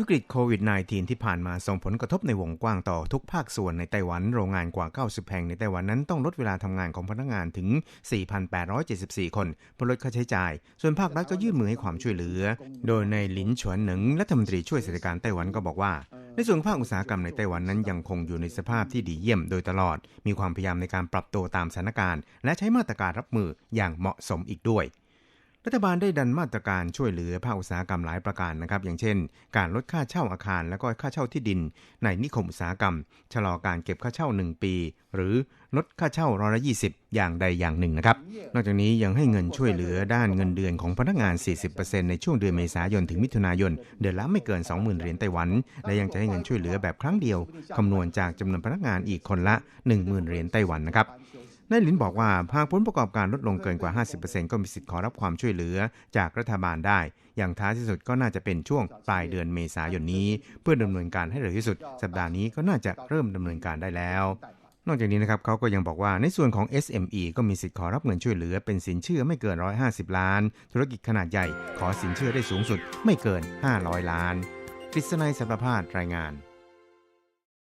วิกฤตโควิด -19 ที่ผ่านมาส่งผลกระทบในวงกว้างต่อทุกภาคส่วนในไต้หวัน โรงงานกว่า 90 แห่งในไต้หวันนั้นต้องลดเวลาทำงานของพนักงานถึง 4,874 คนเพื่อลดค่าใช้จ่าย ส่วนภาครัฐก็ยื่นมือให้ความช่วยเหลือ โดยในหลินฉวนหนิงรัฐมนตรีช่วยเศรษฐการไต้หวันก็บอกว่า ในส่วนภาคอุตสาหกรรมในไต้หวันนั้นยังคงอยู่ในสภาพที่ดีเยี่ยมโดยตลอด มีความพยายามในการปรับตัวตามสถานการณ์ และใช้มาตรการรับมืออย่างเหมาะสมอีกด้วย รัฐบาลได้ดันมาตรการช่วยเหลือภาคอุตสาหกรรมหลายประการนะครับ อย่างเช่น การลดค่าเช่าอาคาร และก็ค่าเช่าที่ดิน ในนิคมอุตสาหกรรม ชะลอการเก็บค่าเช่า 1 ปี หรือลดค่าเช่าร้อยละ20อย่างใดอย่างหนึ่งนะครับ นอกจากนี้ยังให้เงินช่วยเหลือด้านเงินเดือนของพนักงาน 40%ในช่วงเดือนเมษายนถึงมิถุนายน เดือนละไม่เกิน 20,000 เหรียญไต้หวัน และยังจะให้เงินช่วยเหลือแบบครั้งเดียวคำนวณจากจำนวนพนักงานอีกคนละ 10,000 เหรียญไต้หวันนะครับ นายหลินบอกว่าหากผลประกอบการลดลงเกินกว่า 50%ก็มีสิทธิ์ขอรับความช่วยเหลือจากรัฐบาลได้ อย่างท้ายที่สุดก็น่าจะเป็นช่วงปลายเดือนเมษายนนี้ เพื่อดำเนินการให้เร็วที่สุด สัปดาห์นี้ก็น่าจะเริ่มดำเนินการได้แล้วนอกจากนี้นะครับเขาก็ยังบอกว่าในส่วนของ SME ก็มีสิทธิ์ขอรับเงินช่วยเหลือเป็นสินเชื่อไม่เกิน 150 ล้าน ธุรกิจขนาดใหญ่ขอสินเชื่อได้สูงสุดไม่เกิน 500 ล้านกฤษณัยสัมประพาสรายงาน